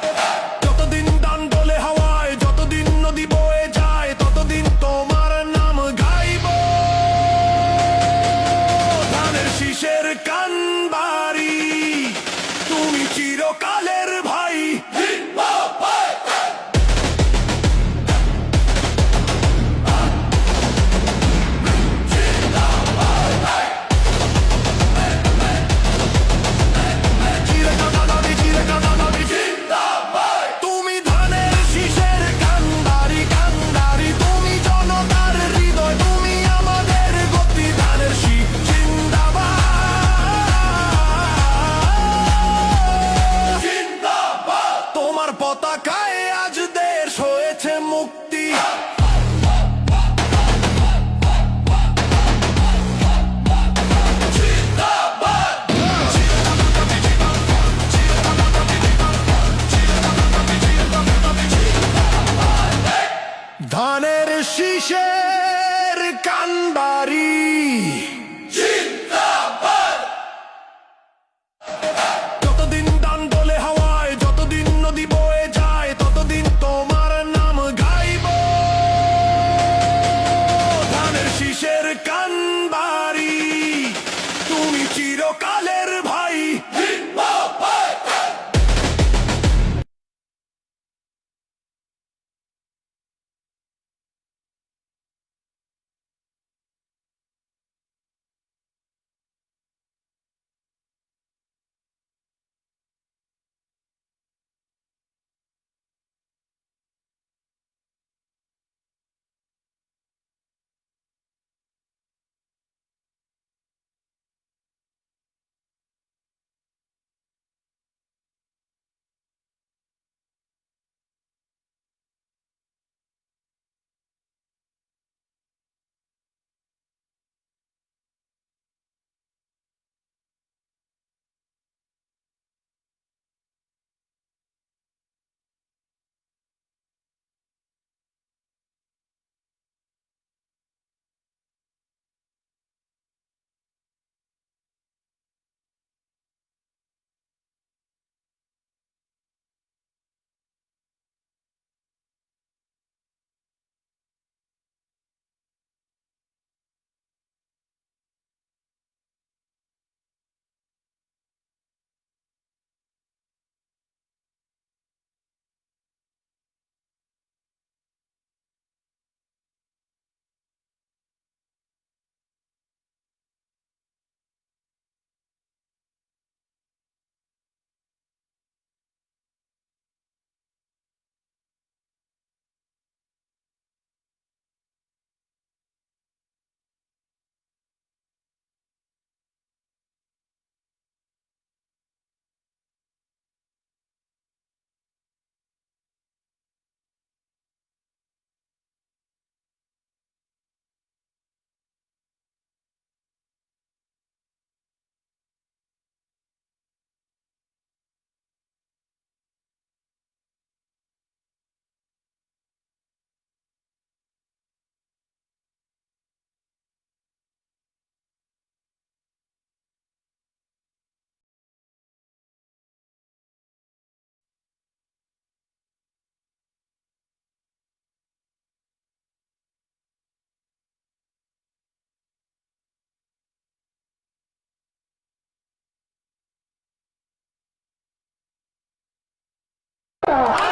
Hey! locales. 到了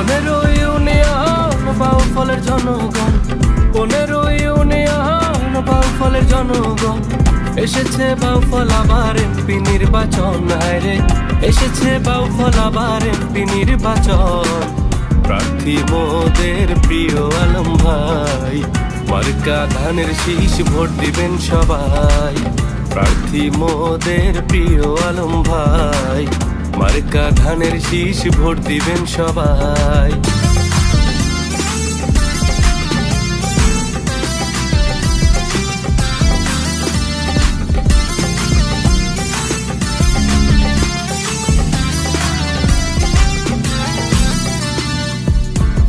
পনেরো union বাউ ফলের জনগণ। পনেরো ইউনিয়ন বাউ ফলের জনগণ। এসেছে বাউ ফল আবার এমপি নির্বাচন রে। এসেছে বাউ ফল আবার এমপি নির্বাচন। প্রার্থী মোদের প্রিয় আলম ভাই, মার্কা ধানের শীষ ভোট দিবেন সবাই। প্রার্থী মোদের প্রিয় আলম ভাই মার্কা ধানের শীষ ভোট দিবেন সবাই।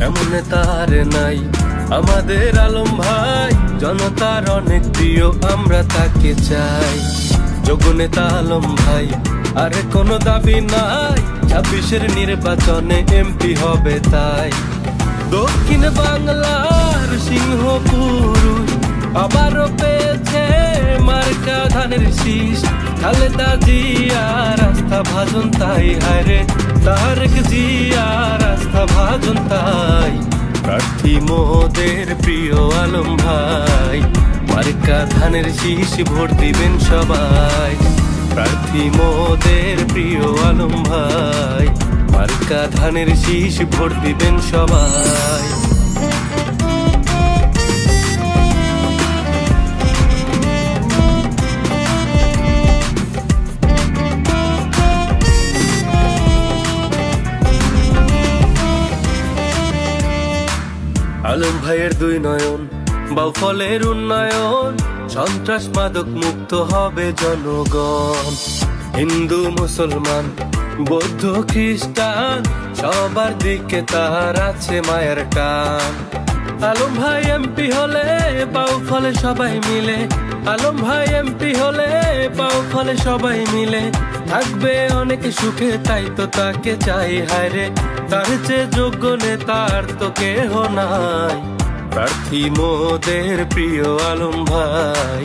এমন তার নাই, আমাদের আলম ভাই। জনতার অনেক প্রিয়, আমরা তাকে চাই। যোগ্য নেতা আলম ভাই আর কোনো দাবি নাই, ছাব্বিশের নির্বাচনে এমপি হবে তাই। দক্ষিণ বাংলার সিংহপুরুষ আবারও পেয়েছে মার্কা ধানের শীষ। খালেদা জিয়া রাস্তা ভাজন তাই, হায়রে তারেক জিয়া রাস্তা ভাজন তাই। প্রার্থী মোদের প্রিয় আলম ভাই, মার্কা ধানের শীষ ভোট দিবেন সবাই। প্রার্থী মোদের প্রিয় আলম ভাই। মার্কা ধানের শীষ ভোট দিবেন সবাই। আলম ভাইয়ের দুই নয়ন, বাউফলের উন্নয়ন। সন্ত্রাস মাদক মুক্ত হবে জনগণ। হিন্দু, মুসলমান, বৌদ্ধ, খ্রিস্টান, সবার দিকে তার আছে মায়ের টান। আলম ভাই এমপি হলে পাও ফলে সবাই মিলে। আলম ভাই এমপি হলে পাও ফলে সবাই মিলে। থাকবে অনেক সুখে, তাই তো তাকে চাই, হায় রে। তার চেয়ে যোগ্য নেতার তো কেহ নাই। প্রার্থী মোদের প্রিয় আলম ভাই।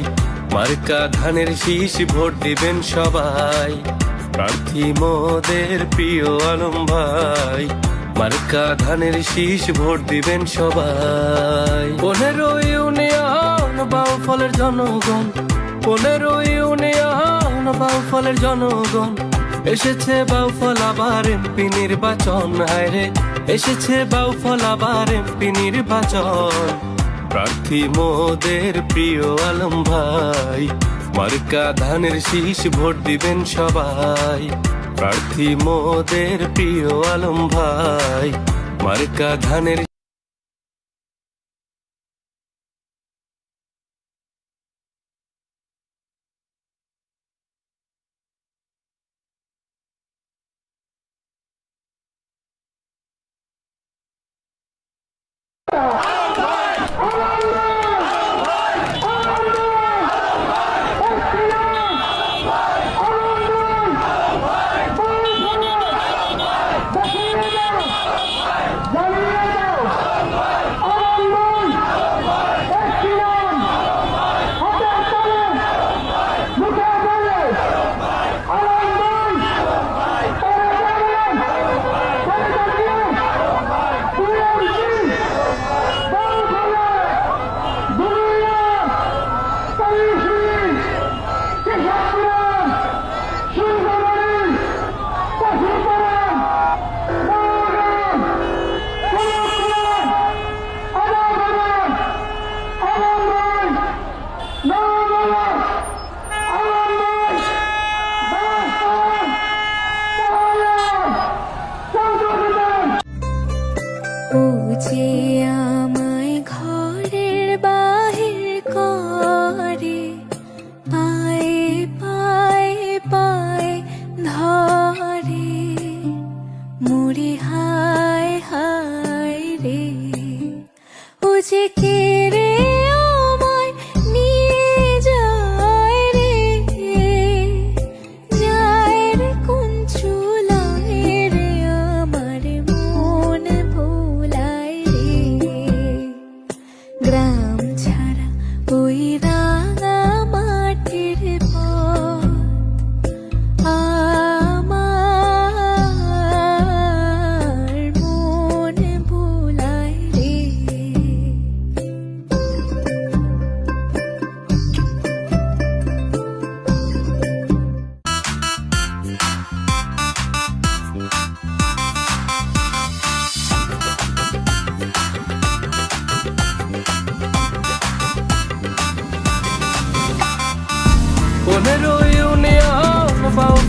মার্কা ধানের শীষ ভোট দিবেন সবাই। প্রার্থী মোদের প্রিয় আলম ভাই। মার্কা ধানের শীষ ভোট দিবেন সবাই। পনেরো ইউনিয়ন বাউ ফলের জনগণ। পনেরো ইউনিয়ন বাউ ফলের জনগণ। এসেছে বাউ ফল আবার এমপি নির্বাচন হায় রে এসেছে বাউ ফল আবার এমপি নির্বাচন। প্রার্থী মোদের প্রিয় আলম ভাই, মার্কা ধানের শীষ ভোট দিবেন সবাই। প্রার্থী মোদের প্রিয় আলম ভাই, মার্কা ধানের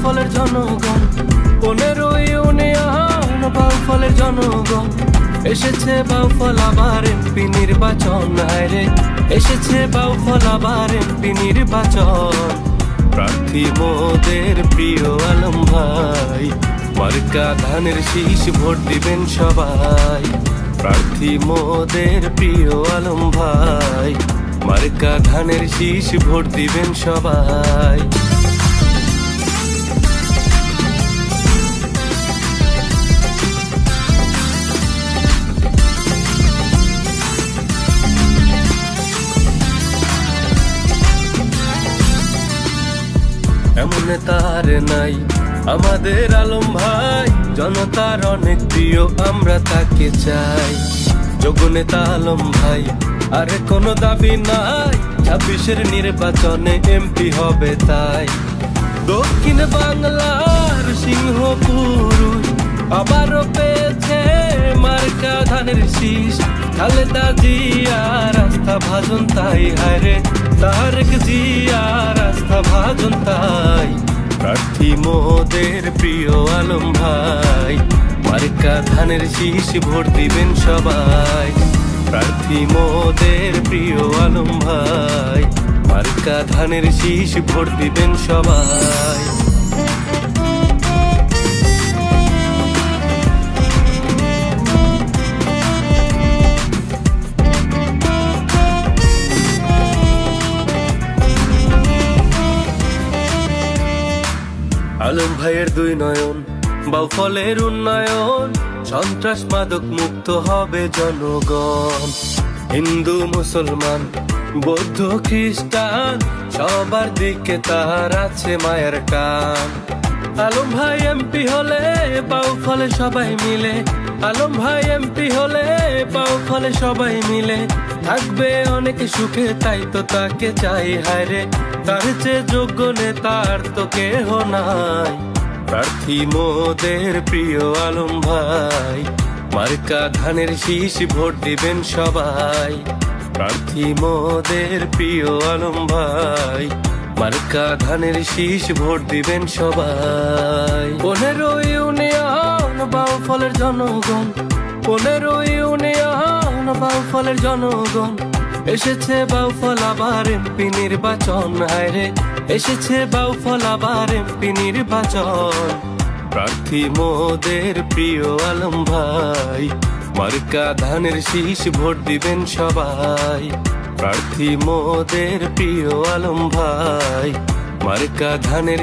বাউফলের জনগণ। পনেরো ইউনিয়ন, বাউফলের জনগণ। এসেছে বাউফল, আবার এমপি নির্বাচন। রে, এসেছে বাউফল, আবার এমপি নির্বাচন। প্রার্থী মোদের প্রিয় আলম ভাই, মার্কা ধানের শীষ ভোট দিবেন সবাই। প্রার্থী মোদের প্রিয় আলম ভাই, মার্কা ধানের শীষ ভোট দিবেন সবাই। এমন তার নাই। আমাদের আলম ভাই, জনতার অনেক প্রিয়, আমরা তাকে চাই। যোগ্য নেতা আলম ভাই, আরে কোনো দাবি নাই। ছাব্বিশের নির্বাচনে এমপি হবে তাই। দক্ষিণ বাংলার সিংহপুরুষ আবারও পেয়েছে মার্কা ধানের শীষ। খালেদা জিয়া রাস্তা ভাজন তাই হায়রে তারেক জিয়া। প্রিয় আলম ভাই, মার্কা ধানের শীষ ভোট দিবেন সবাই। প্রার্থী মোদের প্রিয় আলম ভাই, মার্কা ধানের শীষ ভোট দিবেন সবাই। আলম ভাইয়ের দুই নয়ন বাউফলের উন্নয়ন, সন্ত্রাস মাদক মুক্ত হবে জনগণ। হিন্দু, মুসলমান, বৌদ্ধ, খ্রিস্টান, সবার দিকে তার আছে মায়ের টান। আলম ভাই এমপি হলে পাও ফলে সবাই মিলে, আলম ভাই এমপি হলে পাও ফলে সবাই মিলে। থাকবে অনেক সুখে, তাই তো তাকে চাই হায়রে তার চেয়ে যোগ্য নেতার তো কেহ নাই। প্রার্থী মোদের প্রিয় আলম ভাই। মার্কা ধানের শীষ ভোট দিবেন সবাই। প্রার্থী মোদের প্রিয় আলম ভাই। মার্কা ধানের শীষ ভোট দিবেন সবাই। পনেরো ইউনিয়ন বাউফলের জনগণ। পনেরো ইউনিয়ন বাউফলের জনগণ। এসেছে বাউফল আবার এমপি নির্বাচন হায়রে এসেছে বাউফল আবার এমপি নির্বাচন। প্রার্থী মোদের প্রিয় আলম ভাই, মার্কা ধানের শীষ ভোট দিবেন সবাই। প্রার্থী মোদের প্রিয় আলম ভাই, মার্কা ধানের